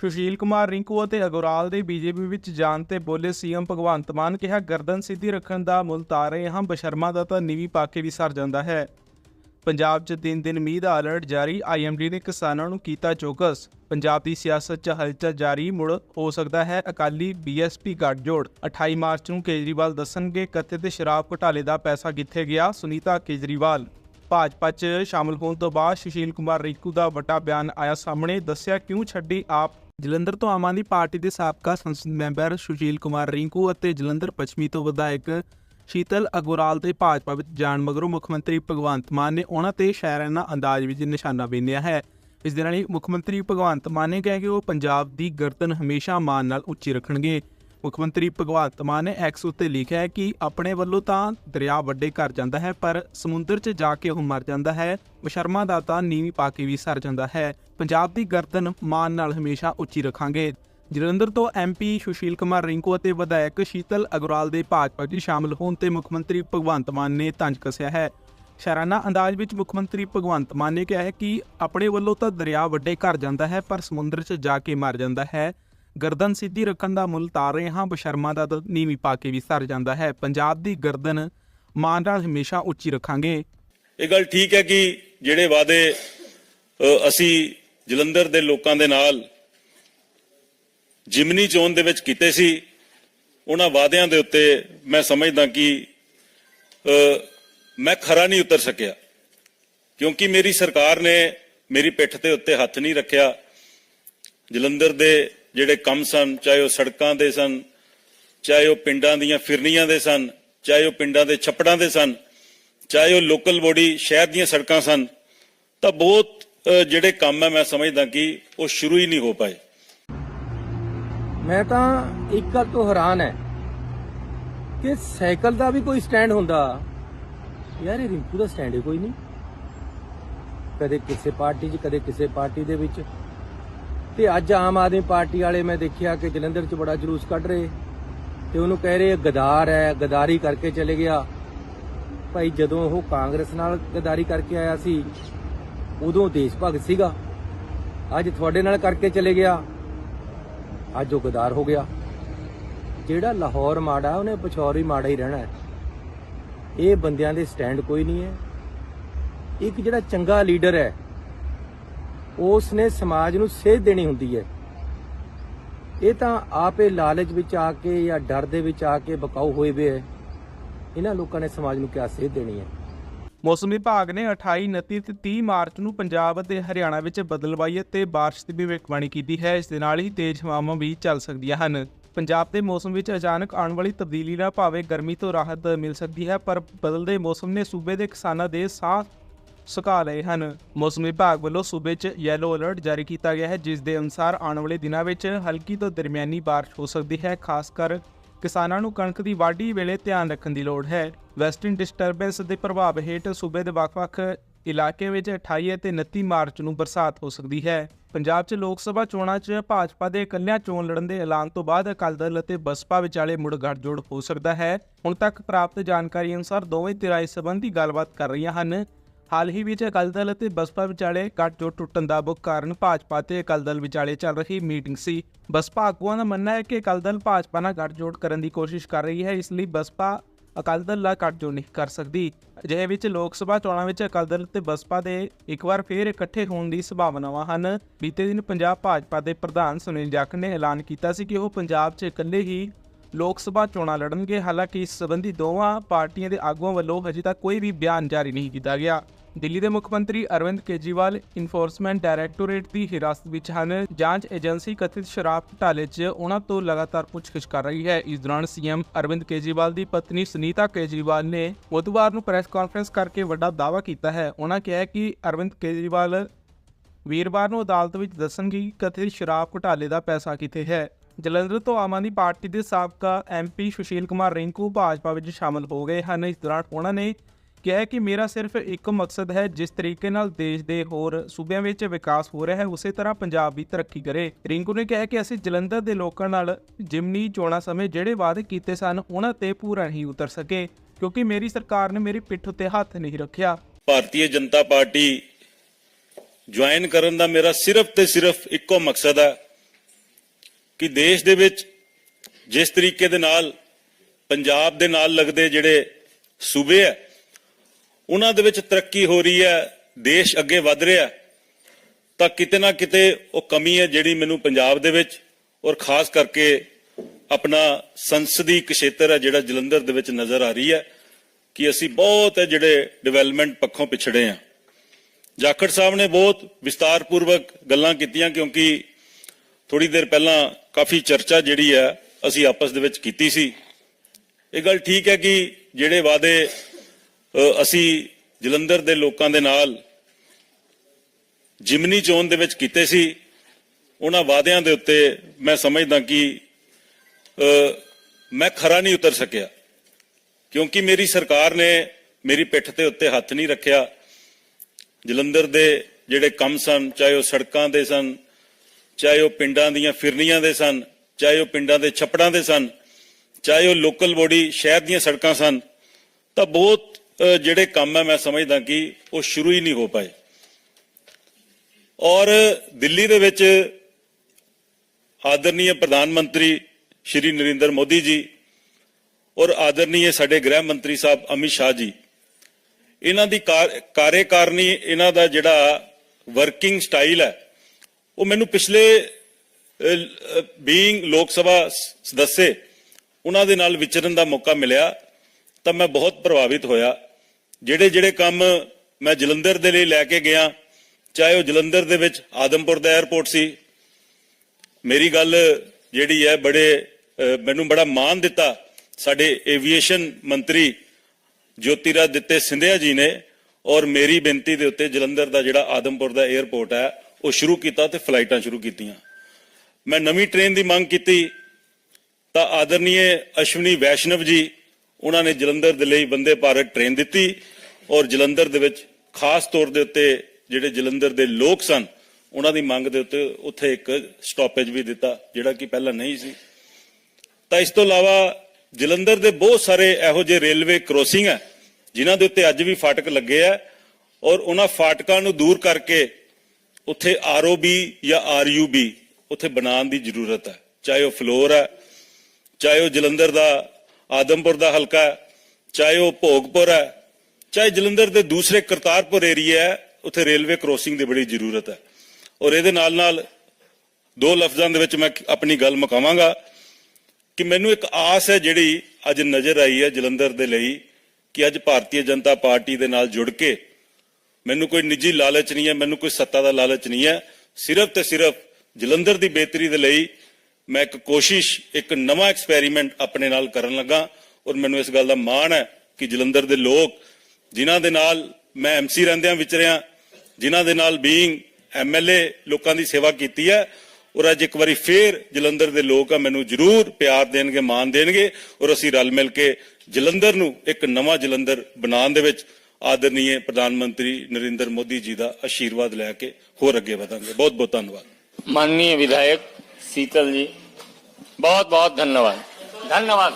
ਸੁਸ਼ੀਲ ਕੁਮਾਰ ਰਿੰਕੂ ਅਤੇ ਅਗਰਵਾਲ ਦੇ ਬੀਜੇਪੀ ਵਿੱਚ ਜਾਣ ਤੇ ਬੋਲੇ ਸੀਐਮ ਭਗਵੰਤ ਮਾਨ ਕਿਹਾ, ਗਰਦਨ ਸਿੱਧੀ ਰੱਖਣ ਦਾ ਮੁੱਲ ਤਾਰ ਹਾਂ ਬਸ਼ਰਮਾ ਦਾ ਤਾਂ ਨੀਵੀਂ ਪਾ ਕੇ ਵੀ ਸਰ ਜਾਂਦਾ ਹੈ। ਪੰਜਾਬ 'ਚ ਦਿਨ ਦਿਨ ਮੀਂਹ ਦਾ ਅਲਰਟ ਜਾਰੀ ਆਈਐਮਡੀ ਨੇ ਕਿਸਾਨਾਂ ਨੂੰ ਕੀਤਾ ਚੌਕਸ। ਪੰਜਾਬ ਦੀ ਸਿਆਸਤ 'ਚ ਹਲਚਲ ਜਾਰੀ, ਮੁੜ ਹੋ ਸਕਦਾ ਹੈ ਅਕਾਲੀ ਬੀਐਸਪੀ ਗੱਠਜੋੜ। 28 ਮਾਰਚ ਨੂੰ ਕੇਜਰੀਵਾਲ ਦੱਸਣਗੇ, ਕਥਿਤ ਸ਼ਰਾਬ ਘੁਟਾਲੇ ਦਾ ਪੈਸਾ ਕਿੱਥੇ ਗਿਆ? ਸੁਨੀਤਾ ਕੇਜਰੀਵਾਲ। ਭਾਜਪਾ 'ਚ ਸ਼ਾਮਲ ਹੋਣ ਤੋਂ ਬਾਅਦ ਸੁਸ਼ੀਲ ਕੁਮਾਰ ਰਿੰਕੂ ਦਾ ਵੱਡਾ ਬਿਆਨ ਆਇਆ ਸਾਹਮਣੇ, ਦੱਸਿਆ, ਕਿਉਂ ਛੱਡੀ ਆਪ ਜਲੰਧਰ ਤੋਂ ਆਮ ਆਦਮੀ ਪਾਰਟੀ ਦੇ ਸਾਬਕਾ ਸੰਸਦ ਮੈਂਬਰ ਸੁਸ਼ੀਲ ਕੁਮਾਰ ਰਿੰਕੂ ਅਤੇ ਜਲੰਧਰ ਪੱਛਮੀ ਤੋਂ ਵਿਧਾਇਕ ਸ਼ੀਤਲ ਅਗਰਵਾਲ ਤੇ ਭਾਜਪਾ ਵਿੱਚ ਜਾਣ ਮਗਰੋਂ ਮੁੱਖ ਮੰਤਰੀ ਭਗਵੰਤ ਮਾਨ ਨੇ ਉਹਨਾਂ ਤੇ ਸ਼ਾਇਰਾਨਾ ਅੰਦਾਜ਼ ਵਿੱਚ ਨਿਸ਼ਾਨਾ ਬੀਨਿਆ ਹੈ। ਇਸ ਦੇ ਨਾਲ ਹੀ ਮੁੱਖ ਮੰਤਰੀ ਭਗਵੰਤ ਮਾਨ ਨੇ ਕਿਹਾ ਕਿ ਉਹ ਪੰਜਾਬ ਦੀ ਗਰਦਨ ਹਮੇਸ਼ਾ ਮਾਨ ਨਾਲ ਉੱਚੀ ਰੱਖਣਗੇ। ਮੁੱਖ ਮੰਤਰੀ ਭਗਵੰਤ ਮਾਨ ਨੇ ਐਕਸ ਉੱਤੇ ਲਿਖਿਆ ਹੈ ਕਿ ਆਪਣੇ ਵੱਲੋਂ ਤਾਂ ਦਰਿਆ ਵੱਡੇ ਕਰ ਜਾਂਦਾ ਹੈ, ਪਰ ਸਮੁੰਦਰ 'ਚ ਜਾ ਕੇ ਉਹ ਮਰ ਜਾਂਦਾ ਹੈ। ਬਸ਼ਰਮਾ ਦਾ ਤਾਂ ਨੀਵੀਂ ਪਾ ਕੇ ਵੀ ਸਰ ਜਾਂਦਾ ਹੈ। ਪੰਜਾਬ ਦੀ ਗਰਦਨ ਮਾਨ ਨਾਲ ਹਮੇਸ਼ਾ ਉੱਚੀ ਰੱਖਾਂਗੇ। ਜਲੰਧਰ ਤੋਂ ਐਮਪੀ ਸੁਸ਼ੀਲ ਕੁਮਾਰ ਰਿੰਕੂ ਅਤੇ ਵਿਧਾਇਕ ਸ਼ੀਤਲ ਅਗਰਵਾਲ ਦੇ ਭਾਜਪਾ 'ਚ ਸ਼ਾਮਲ ਹੋਣ ਤੇ ਮੁੱਖ ਮੰਤਰੀ ਭਗਵੰਤ ਮਾਨ ਨੇ ਤੰਜ ਕੱਸਿਆ ਹੈ। ਸ਼ਰਾਨਾ ਅੰਦਾਜ਼ ਵਿੱਚ ਮੁੱਖ ਮੰਤਰੀ ਭਗਵੰਤ ਮਾਨ ਨੇ ਕਿਹਾ ਹੈ ਕਿ ਆਪਣੇ ਵੱਲੋਂ ਤਾਂ ਦਰਿਆ ਵੱਡੇ ਘਰ ਜਾਂਦਾ ਹੈ, ਪਰ ਸਮੁੰਦਰ 'ਚ ਜਾ ਕੇ ਮਰ ਜਾਂਦਾ ਹੈ। ਗਰਦਨ ਸਿੱਧੀ ਰੱਖਣ ਦਾ ਮੁੱਲ ਤਾਰ ਰਹੇ ਹਾਂ ਬਸ਼ਰਮਾ ਦਾ ਨੀਵੀਂ ਪਾ ਕੇ ਵੀ ਸਰ ਜਾਂਦਾ ਹੈ। ਪੰਜਾਬ ਦੀ ਗਰਦਨ ਮਾਨ ਨਾਲ ਹਮੇਸ਼ਾ ਉੱਚੀ ਰੱਖਾਂਗੇ। ਇਹ ਗੱਲ ਠੀਕ ਹੈ ਕਿ ਜਿਹੜੇ ਵਾਅਦੇ ਅਸੀਂ ਜਲੰਧਰ ਦੇ ਲੋਕਾਂ ਦੇ ਨਾਲ ਜਿਮਨੀ ਚੋਣ ਦੇ ਵਿੱਚ ਕੀਤੇ ਸੀ, ਉਹਨਾਂ ਵਾਅਦਿਆਂ ਦੇ ਉੱਤੇ ਮੈਂ ਸਮਝਦਾ ਕਿ ਮੈਂ ਖਰਾ ਨਹੀਂ ਉਤਰ ਸਕਿਆ। ਕਿਉਂਕਿ ਮੇਰੀ ਸਰਕਾਰ ਨੇ ਮੇਰੀ ਪਿੱਠ ਤੇ ਉੱਤੇ ਹੱਥ ਨਹੀਂ ਰੱਖਿਆ। ਜਲੰਧਰ ਦੇ ਜਿਹੜੇ ਕੰਮ ਸਨ, ਚਾਹੇ ਉਹ ਸੜਕਾਂ ਦੇ ਸਨ, ਚਾਹੇ ਉਹ ਪਿੰਡਾਂ ਦੀਆਂ ਫਿਰਨੀਆਂ ਦੇ ਸਨ, ਚਾਹੇ ਉਹ ਪਿੰਡਾਂ ਦੇ ਛੱਪੜਾਂ ਦੇ ਸਨ, ਚਾਹੇ ਉਹ ਲੋਕਲ ਬੋਡੀ ਸ਼ਹਿਰ ਦੀਆਂ ਸੜਕਾਂ ਸਨ, ਤਾਂ ਬਹੁਤ ਜਿਹੜੇ ਕੰਮ ਹੈ ਮੈਂ ਸਮਝਦਾ ਕਿ ਉਹ ਸ਼ੁਰੂ ਹੀ ਨਹੀਂ ਹੋ ਪਾਏ। ਮੈਂ ਤਾਂ ਇੱਕ ਗੱਲ ਤੋਂ ਹੈਰਾਨ ਹੈ ਕਿ ਸਾਈਕਲ ਦਾ ਵੀ ਕੋਈ ਸਟੈਂਡ ਹੁੰਦਾ। ਯਾਰ, ਇਹ ਰਿੰਕੂ ਦਾ ਸਟੈਂਡ ਹੀ ਕੋਈ ਨਹੀਂ। ਕਦੇ ਕਿਸੇ ਪਾਰਟੀ 'ਚ, ਕਦੇ ਕਿਸੇ ਪਾਰਟੀ ਦੇ ਵਿੱਚ। ਤੇ ਅੱਜ ਆਮ ਆਦਮੀ ਪਾਰਟੀ ਵਾਲੇ ਮੈਂ ਦੇਖਿਆ ਕਿ ਜਲੰਧਰ 'ਚ ਬੜਾ ਜਲੂਸ ਕੱਢ ਰਹੇ ਤੇ ਉਹਨੂੰ ਕਹਿ ਰਹੇ ਗਦਾਰ ਹੈ, ਗਦਾਰੀ ਕਰਕੇ ਚਲੇ ਗਿਆ। ਭਾਈ ਜਦੋਂ ਉਹ ਕਾਂਗਰਸ ਨਾਲ ਗਦਾਰੀ ਕਰਕੇ ਆਇਆ ਸੀ, ਉਦੋਂ ਦੇਸ਼ ਭਗਤ ਸੀਗਾ। ਅੱਜ ਤੁਹਾਡੇ ਨਾਲ ਕਰਕੇ ਚਲੇ ਗਿਆ। ਅੱਜ ਉਹ ਗਦਾਰ ਹੋ ਗਿਆ। ਜਿਹੜਾ ਲਾਹੌਰ ਮਾੜਾ, ਉਹਨੇ ਪਛੌਰ ਹੀ ਮਾੜਾ ਹੀ ਰਹਿਣਾ ਹੈ। ਇਹ ਬੰਦਿਆਂ ਦੇ ਸਟੈਂਡ ਕੋਈ ਨਹੀਂ ਹੈ। ਇੱਕ ਜਿਹੜਾ ਚੰਗਾ ਲੀਡਰ ਹੈ ਉਸ ਨੇ ਸਮਾਜ ਨੂੰ ਸੇਧ ਦੇਣੀ ਹੁੰਦੀ ਹੈ। ਇਹ ਤਾਂ ਆਪੇ ਲਾਲਚ ਵਿੱਚ ਆ ਕੇ ਜਾਂ ਡਰ ਦੇ ਵਿੱਚ ਆ ਕੇ ਬਕਾਊ ਹੋਏ ਵੇ ਹੈ। ਇਹਨਾਂ ਲੋਕਾਂ ਨੇ ਸਮਾਜ ਨੂੰ ਕਿਆ ਸੇਧ ਦੇਣੀ ਹੈ? ਮੌਸਮ ਵਿਭਾਗ ਨੇ 28 29 ਤੇ 30 ਮਾਰਚ ਨੂੰ ਪੰਜਾਬ ਅਤੇ ਹਰਿਆਣਾ ਵਿੱਚ ਬਦਲਵਾਈ ਅਤੇ ਬਾਰਿਸ਼ ਦੀ ਭਵਿੱਖਬਾਣੀ ਕੀਤੀ ਹੈ। ਇਸ ਦੇ ਨਾਲ ਹੀ ਤੇਜ਼ ਹਵਾਵਾਂ ਵੀ ਚੱਲ ਸਕਦੀਆਂ ਹਨ। ਪੰਜਾਬ ਦੇ ਮੌਸਮ ਵਿੱਚ ਅਚਾਨਕ ਆਉਣ ਵਾਲੀ ਤਬਦੀਲੀ ਨਾਲ ਭਾਵੇਂ ਗਰਮੀ ਤੋਂ ਰਾਹਤ ਮਿਲ ਸਕਦੀ ਹੈ, ਪਰ ਬਦਲਦੇ ਮੌਸਮ ਨੇ ਸੂਬੇ ਦੇ ਕਿਸਾਨਾਂ ਦੇ ਸਾਹ ਸੁਕਾ ਰਹੇ ਹਨ। ਮੌਸਮ ਵਿਭਾਗ ਵੱਲੋਂ ਸੂਬੇ 'ਚ ਯੈਲੋ ਅਲਰਟ ਜਾਰੀ ਕੀਤਾ ਗਿਆ ਹੈ, ਜਿਸ ਦੇ ਅਨੁਸਾਰ ਆਉਣ ਵਾਲੇ ਦਿਨਾਂ ਵਿੱਚ ਹਲਕੀ ਤੋਂ ਦਰਮਿਆਨੀ ਬਾਰਿਸ਼ ਹੋ ਸਕਦੀ ਹੈ, ਖਾਸ ਕਰ ਕਿਸਾਨਾਂ ਨੂੰ ਕਣਕ ਦੀ ਵਾਢੀ ਵੇਲੇ ਧਿਆਨ ਰੱਖਣ ਦੀ ਲੋੜ ਹੈ। ਵੈਸਟਰਨ ਡਿਸਟਰਬੈਂਸ ਦੇ ਪ੍ਰਭਾਵ ਹੇਠ ਸੂਬੇ ਦੇ ਵੱਖ-ਵੱਖ ਇਲਾਕਿਆਂ ਵਿੱਚ 28 ਅਤੇ 29 ਮਾਰਚ ਨੂੰ ਬਰਸਾਤ ਹੋ ਸਕਦੀ ਹੈ। ਪੰਜਾਬ 'ਚ ਲੋਕ ਸਭਾ ਚੋਣਾਂ 'ਚ ਭਾਜਪਾ ਦੇ ਇਕੱਲਿਆਂ ਚੋਣ ਲੜਨ ਦੇ ਐਲਾਨ ਤੋਂ ਬਾਅਦ ਅਕਾਲੀ ਦਲ ਅਤੇ ਬਸਪਾ ਵਿਚਾਲੇ ਮੁੜ ਗੱਠਜੋੜ ਹੋ ਸਕਦਾ ਹੈ। ਹੁਣ ਤੱਕ ਪ੍ਰਾਪਤ ਜਾਣਕਾਰੀ ਅਨੁਸਾਰ ਦੋਵੇਂ ਧਿਰਾਂ ਇਸ ਸੰਬੰਧੀ ਗੱਲਬਾਤ ਕਰ ਰਹੀਆਂ ਹਨ। ਹਾਲ ਹੀ ਵਿੱਚ ਅਕਾਲੀ ਦਲ ਅਤੇ ਬਸਪਾ ਵਿਚਾਲੇ ਗੱਠਜੋੜ ਟੁੱਟਣ ਦਾ ਮੁੱਖ ਕਾਰਨ ਭਾਜਪਾ ਤੇ ਅਕਾਲੀ ਦਲ ਵਿਚਾਲੇ ਚੱਲ ਰਹੀ ਮੀਟਿੰਗ ਸੀ। ਬਸਪਾ ਆਗੂਆਂ ਦਾ ਮੰਨਣਾ ਹੈ ਕਿ ਅਕਾਲੀ ਦਲ ਭਾਜਪਾ ਨਾਲ ਗੱਠਜੋੜ ਕਰਨ ਦੀ ਕੋਸ਼ਿਸ਼ ਕਰ ਰਹੀ ਹੈ, ਇਸ ਲਈ ਬਸਪਾ ਅਕਾਲੀ ਦਲ ਨਾਲ ਗੱਠਜੋੜ ਨਹੀਂ ਕਰ ਸਕਦੀ। ਅਜਿਹੇ ਵਿੱਚ ਲੋਕ ਸਭਾ ਚੋਣਾਂ ਵਿੱਚ ਅਕਾਲੀ ਦਲ ਤੇ ਬਸਪਾ ਦੇ ਇੱਕ ਵਾਰ ਫੇਰ ਇਕੱਠੇ ਹੋਣ ਦੀ ਸੰਭਾਵਨਾਵਾਂ ਹਨ। ਬੀਤੇ ਦਿਨ ਪੰਜਾਬ ਭਾਜਪਾ ਦੇ ਪ੍ਰਧਾਨ ਸੁਨੀਲ ਜਾਖੜ ਨੇ ਐਲਾਨ ਕੀਤਾ ਸੀ ਕਿ ਉਹ ਪੰਜਾਬ 'ਚ ਇਕੱਲੇ ਹੀ ਲੋਕ ਸਭਾ ਚੋਣਾਂ ਲੜਨਗੇ। ਹਾਲਾਂਕਿ ਇਸ ਸਬੰਧੀ ਦੋਵਾਂ ਪਾਰਟੀਆਂ ਦੇ ਆਗੂਆਂ ਵੱਲੋਂ ਹਜੇ ਤੱਕ ਕੋਈ ਵੀ ਬਿਆਨ ਜਾਰੀ ਨਹੀਂ ਕੀਤਾ ਗਿਆ। ਦਿੱਲੀ ਦੇ ਮੁੱਖ ਮੰਤਰੀ ਅਰਵਿੰਦ ਕੇਜਰੀਵਾਲ ਇਨਫੋਰਸਮੈਂਟ ਡਾਇਰੈਕਟੋਰੇਟ ਦੀ ਹਿਰਾਸਤ ਵਿੱਚ ਹਨ। ਜਾਂਚ ਏਜੰਸੀ ਕਥਿਤ ਸ਼ਰਾਬ ਘੁਟਾਲੇ 'ਚ ਉਹਨਾਂ ਤੋਂ ਲਗਾਤਾਰ ਪੁੱਛਗਿੱਛ ਕਰ ਰਹੀ ਹੈ। ਇਸ ਦੌਰਾਨ ਸੀਐਮ ਅਰਵਿੰਦ ਕੇਜਰੀਵਾਲ ਦੀ ਪਤਨੀ ਸੁਨੀਤਾ ਕੇਜਰੀਵਾਲ ਨੇ ਬੁੱਧਵਾਰ ਨੂੰ ਪ੍ਰੈਸ ਕਾਨਫਰੰਸ ਕਰਕੇ ਵੱਡਾ ਦਾਅਵਾ ਕੀਤਾ ਹੈ। ਉਹਨਾਂ ਕਿਹਾ ਕਿ ਅਰਵਿੰਦ ਕੇਜਰੀਵਾਲ ਵੀਰਵਾਰ ਨੂੰ ਅਦਾਲਤ ਵਿੱਚ ਦੱਸਣਗੇ ਕਿ ਕਥਿਤ ਸ਼ਰਾਬ ਘੁਟਾਲੇ ਦਾ ਪੈਸਾ ਕਿੱਥੇ ਹੈ। ਜਲੰਧਰ ਤੋਂ ਆਮ ਆਦਮੀ ਪਾਰਟੀ ਦੇ ਸਾਬਕਾ ਐਮਪੀ ਸੁਸ਼ੀਲ ਕੁਮਾਰ ਰਿੰਕੂ ਭਾਜਪਾ ਵਿੱਚ ਸ਼ਾਮਲ ਹੋ ਗਏ ਹਨ। ਇਸ ਦੌਰਾਨ ਉਹਨਾਂ ਨੇ ਕਿਹਾ ਕਿ ਮੇਰਾ ਸਿਰਫ ਇੱਕ ਮਕਸਦ ਹੈ, ਜਿਸ ਤਰੀਕੇ ਨਾਲ ਦੇਸ਼ ਦੇ ਹੋਰ ਸੂਬਿਆਂ ਵਿੱਚ ਵਿਕਾਸ ਹੋ ਰਿਹਾ ਹੈ, ਉਸੇ ਤਰ੍ਹਾਂ ਪੰਜਾਬ ਵੀ ਤਰੱਕੀ ਕਰੇ। ਰਿੰਕੂ ਨੇ ਕਿਹਾ ਕਿ ਅਸੀਂ ਜਲੰਧਰ ਦੇ ਲੋਕਾਂ ਨਾਲ ਜਿਮਨੀ ਚੋਣਾਂ ਸਮੇਂ ਜਿਹੜੇ ਵਾਅਦੇ ਕੀਤੇ ਸਨ, ਉਹਨਾਂ ਤੇ ਪੂਰਾ ਨਹੀਂ ਉਤਰ ਸਕੇ, ਕਿਉਂਕਿ ਮੇਰੀ ਸਰਕਾਰ ਨੇ ਮੇਰੀ ਪਿੱਠ ਉੱਤੇ ਹੱਥ ਨਹੀਂ ਰੱਖਿਆ। ਭਾਰਤੀ ਜਨਤਾ ਪਾਰਟੀ ਜੁਆਇਨ ਕਰਨ ਦਾ ਮੇਰਾ ਸਿਰਫ ਤੇ ਸਿਰਫ ਇੱਕੋ ਮਕਸਦ ਹੈ ਕਿ ਦੇਸ਼ ਦੇ ਵਿੱਚ ਜਿਸ ਤਰੀਕੇ ਦੇ ਨਾਲ ਪੰਜਾਬ ਦੇ ਨਾਲ ਲੱਗਦੇ ਜਿਹੜੇ ਸੂਬੇ ਆ, ਉਹਨਾਂ ਦੇ ਵਿੱਚ ਤਰੱਕੀ ਹੋ ਰਹੀ ਹੈ, ਦੇਸ਼ ਅੱਗੇ ਵਧ ਰਿਹਾ, ਤਾਂ ਕਿਤੇ ਨਾ ਕਿਤੇ ਉਹ ਕਮੀ ਹੈ ਜਿਹੜੀ ਮੈਨੂੰ ਪੰਜਾਬ ਦੇ ਵਿੱਚ ਔਰ ਖਾਸ ਕਰਕੇ ਆਪਣਾ ਸੰਸਦੀ ਖੇਤਰ ਹੈ ਜਿਹੜਾ ਜਲੰਧਰ ਦੇ ਵਿੱਚ ਨਜ਼ਰ ਆ ਰਹੀ ਹੈ ਕਿ ਅਸੀਂ ਬਹੁਤ ਜਿਹੜੇ ਡਿਵੈਲਪਮੈਂਟ ਪੱਖੋਂ ਪਿਛੜੇ ਹਾਂ। ਜਾਖੜ ਸਾਹਿਬ ਨੇ ਬਹੁਤ ਵਿਸਤਾਰਪੂਰਵਕ ਗੱਲਾਂ ਕੀਤੀਆਂ ਕਿਉਂਕਿ ਥੋੜੀ ਦੇਰ ਪਹਿਲਾਂ ਕਾਫੀ ਚਰਚਾ ਜਿਹੜੀ ਹੈ ਅਸੀਂ ਆਪਸ ਦੇ ਵਿੱਚ ਕੀਤੀ ਸੀ। ਇਹ ਗੱਲ ਠੀਕ ਹੈ ਕਿ ਜਿਹੜੇ ਵਾਅਦੇ ਅਸੀਂ ਜਲੰਧਰ ਦੇ ਲੋਕਾਂ ਦੇ ਨਾਲ ਜਿਮਨੀ ਚੋਣ ਦੇ ਵਿੱਚ ਕੀਤੇ ਸੀ, ਉਹਨਾਂ ਵਾਅਦਿਆਂ ਦੇ ਉੱਤੇ ਮੈਂ ਸਮਝਦਾ ਕਿ ਮੈਂ ਖਰਾ ਨਹੀਂ ਉਤਰ ਸਕਿਆ। ਕਿਉਂਕਿ ਮੇਰੀ ਸਰਕਾਰ ਨੇ ਮੇਰੀ ਪਿੱਠ ਤੇ ਉੱਤੇ ਹੱਥ ਨਹੀਂ ਰੱਖਿਆ। ਜਲੰਧਰ ਦੇ ਜਿਹੜੇ ਕੰਮ ਸਨ, ਚਾਹੇ ਉਹ ਸੜਕਾਂ ਦੇ ਸਨ ਚਾਹੇ ਉਹ ਪਿੰਡਾਂ ਦੀਆਂ ਫਿਰਨੀਆਂ ਦੇ ਸਨ, ਚਾਹੇ ਉਹ ਪਿੰਡਾਂ ਦੇ ਛੱਪੜਾਂ ਦੇ ਸਨ, ਚਾਹੇ ਉਹ ਲੋਕਲ ਬੋਡੀ ਸ਼ਹਿਰ ਦੀਆਂ ਸੜਕਾਂ ਸਨ, ਤਾਂ ਬਹੁਤ ਜਿਹੜੇ ਕੰਮ ਹੈ ਮੈਂ ਸਮਝਦਾ ਕਿ ਉਹ ਸ਼ੁਰੂ ਹੀ ਨਹੀਂ ਹੋ ਪਾਏ। ਔਰ ਦਿੱਲੀ ਦੇ ਵਿੱਚ ਆਦਰਨੀय ਪ੍ਰਧਾਨ ਮੰਤਰੀ ਸ਼੍ਰੀ ਨਰਿੰਦਰ ਮੋਦੀ ਜੀ ਔਰ ਆਦਰਨੀय ਸਾਡੇ ਗ੍ਰਹਿ ਮੰਤਰੀ ਸਾਹਿਬ ਅਮਿਤ ਸ਼ਾਹ ਜੀ, ਇਹਨਾਂ ਦੀ ਕਾਰ- ਕਾਰਜਕਾਰਨੀ, ਇਹਨਾਂ ਦਾ ਜਿਹੜਾ ਵਰਕਿੰਗ ਸਟਾਈਲ ਹੈ ਉਹ ਮੈਨੂੰ ਪਿਛਲੇ ਬੀਇੰਗ ਲੋਕ ਸਭਾ ਸਦੱਸੇ, ਉਹਨਾਂ ਦੇ ਨਾਲ ਵਿਚਰਨ ਦਾ ਮੌਕਾ ਮਿਲਿਆ, ਤਾਂ ਮੈਂ ਬਹੁਤ ਪ੍ਰਭਾਵਿਤ ਹੋਇਆ। ਜਿਹੜੇ ਜਿਹੜੇ ਕੰਮ ਮੈਂ ਜਲੰਧਰ ਦੇ ਲਈ ਲੈ ਕੇ ਗਿਆ, ਚਾਹੇ ਉਹ ਜਲੰਧਰ ਦੇ ਵਿੱਚ ਆਦਮਪੁਰ ਦਾ 에ਅਰਪੋਰਟ ਸੀ, ਮੇਰੀ ਗੱਲ ਜਿਹੜੀ ਹੈ ਬੜੇ ਮੈਨੂੰ ਬੜਾ ਮਾਣ ਦਿੱਤਾ। ਸਾਡੇ ਏਵੀਏਸ਼ਨ ਮੰਤਰੀ ਜੋਤੀਰਾਦਿੱਤੇ ਸਿੰਧਿਆ ਜੀ ਨੇ ਔਰ ਮੇਰੀ ਬੇਨਤੀ ਦੇ ਉੱਤੇ ਜਲੰਧਰ ਦਾ ਜਿਹੜਾ ਆਦਮਪੁਰ ਦਾ 에ਅਰਪੋਰਟ ਹੈ ਉਹ ਸ਼ੁਰੂ ਕੀਤਾ ਤੇ ਫਲਾਈਟਾਂ ਸ਼ੁਰੂ ਕੀਤੀਆਂ। ਮੈਂ ਨਵੀਂ ਟ੍ਰੇਨ ਦੀ ਮੰਗ ਕੀਤੀ। ਤਾਂ ਆਦਰਨੀय ਅਸ਼ਵਨੀ ਵੈਸ਼ਨਵ ਜੀ, ਉਹਨਾਂ ਨੇ ਜਲੰਧਰ ਦੇ ਲਈ ਬੰਦੇ ਭਾਰਤ ਟ੍ਰੇਨ ਦਿੱਤੀ ਔਰ ਜਲੰਧਰ ਦੇ ਵਿੱਚ ਖਾਸ ਤੌਰ ਦੇ ਉੱਤੇ ਜਿਹੜੇ ਜਲੰਧਰ ਦੇ ਲੋਕ ਸਨ, ਉਹਨਾਂ ਦੀ ਮੰਗ ਦੇ ਉੱਤੇ ਉੱਥੇ ਇੱਕ ਸਟਾਪੇਜ ਵੀ ਦਿੱਤਾ, ਜਿਹੜਾ ਕਿ ਪਹਿਲਾਂ ਨਹੀਂ ਸੀ। ਤਾਂ ਇਸ ਤੋਂ ਇਲਾਵਾ ਜਲੰਧਰ ਦੇ ਬਹੁਤ ਸਾਰੇ ਇਹੋ ਜਿਹੇ ਰੇਲਵੇ ਕ੍ਰੋਸਿੰਗ ਹੈ, ਜਿਨ੍ਹਾਂ ਦੇ ਉੱਤੇ ਅੱਜ ਵੀ ਫਾਟਕ ਲੱਗੇ ਆ ਔਰ ਉਹਨਾਂ ਫਾਟਕਾਂ ਨੂੰ ਦੂਰ ਕਰਕੇ ਉੱਥੇ ਆਰਓਬੀ ਜਾਂ ਆਰਯੂਬੀ ਉੱਥੇ ਬਣਾਉਣ ਦੀ ਜ਼ਰੂਰਤ ਹੈ। ਚਾਹੇ ਉਹ ਫਲੋਰ ਹੈ, ਚਾਹੇ ਉਹ ਜਲੰਧਰ ਦਾ, ਆਦਮਪੁਰ ਦਾ ਹਲਕਾ ਹੈ, ਚਾਹੇ ਉਹ ਭੋਗਪੁਰ ਹੈ, ਚਾਹੇ ਜਲੰਧਰ ਦੇ ਦੂਸਰੇ ਕਰਤਾਰਪੁਰ ਏਰੀਆ ਹੈ, ਉੱਥੇ ਰੇਲਵੇ ਕ੍ਰੋਸਿੰਗ ਦੀ ਬੜੀ ਜ਼ਰੂਰਤ ਹੈ। ਔਰ ਇਹਦੇ ਨਾਲ ਨਾਲ ਦੋ ਲਫ਼ਜ਼ਾਂ ਦੇ ਵਿੱਚ ਮੈਂ ਆਪਣੀ ਗੱਲ ਮੁਕਾਵਾਂਗਾ ਕਿ ਮੈਨੂੰ ਇੱਕ ਆਸ ਹੈ ਜਿਹੜੀ ਅੱਜ ਨਜ਼ਰ ਆਈ ਹੈ ਜਲੰਧਰ ਦੇ ਲਈ ਕਿ ਅੱਜ ਭਾਰਤੀ ਜਨਤਾ ਪਾਰਟੀ ਦੇ ਨਾਲ ਜੁੜ ਕੇ ਮੈਨੂੰ ਕੋਈ ਨਿੱਜੀ ਲਾਲਚ ਨਹੀਂ ਹੈ, ਮੈਨੂੰ ਕੋਈ ਸੱਤਾ ਦਾ ਲਾਲਚ ਨਹੀਂ ਹੈ। ਸਿਰਫ ਤੇ ਸਿਰਫ ਜਲੰਧਰ ਦੀ ਬਿਹਤਰੀ ਦੇ ਲਈ ਮੈਂ ਇੱਕ ਕੋਸ਼ਿਸ਼, ਇੱਕ ਨਵਾਂ ਐਕਸਪੈਰੀਮੈਂਟ ਆਪਣੇ ਨਾਲ ਕਰਨ ਲੱਗਾ ਔਰ ਮੈਨੂੰ ਇਸ ਗੱਲ ਦਾ ਮਾਣ ਹੈ ਕਿ ਜਲੰਧਰ ਦੇ ਲੋਕ, ਜਿਨ੍ਹਾਂ ਦੇ ਨਾਲ ਮੈਂ ਐਮਸੀ ਰਹਿੰਦਿਆਂ ਵਿਚਰਿਆ ਜਿਨ੍ਹਾਂ ਦੇ ਨਾਲ ਬੀਇੰਗ ਐਮਐਲਏ ਲੋਕਾਂ ਦੀ ਸੇਵਾ ਕੀਤੀ ਹੈ ਔਰ ਅੱਜ ਇੱਕ ਵਾਰੀ ਫੇਰ ਜਲੰਧਰ ਦੇ ਲੋਕ ਆ, ਮੈਨੂੰ ਜ਼ਰੂਰ ਪਿਆਰ ਦੇਣਗੇ, ਮਾਣ ਦੇਣਗੇ ਔਰ ਅਸੀਂ ਰਲ ਮਿਲ ਕੇ ਜਲੰਧਰ ਨੂੰ ਇੱਕ ਨਵਾਂ ਜਲੰਧਰ ਬਣਾਉਣ ਦੇ ਵਿੱਚ ਆਦਰਨੀਏ ਪ੍ਰਧਾਨ ਮੰਤਰੀ ਨਰਿੰਦਰ ਮੋਦੀ ਜੀ ਦਾ ਆਸ਼ੀਰਵਾਦ ਲੈ ਕੇ ਹੋਰ ਅੱਗੇ ਵਧਾਂਗੇ। ਬਹੁਤ ਬਹੁਤ ਧੰਨਵਾਦ। ਮਾਨਨੀय ਵਿਧਾਇਕ ਸੀਤਲ ਜੀ, ਬਹੁਤ ਬਹੁਤ ਧੰਨਵਾਦ। ਧੰਨਵਾਦ।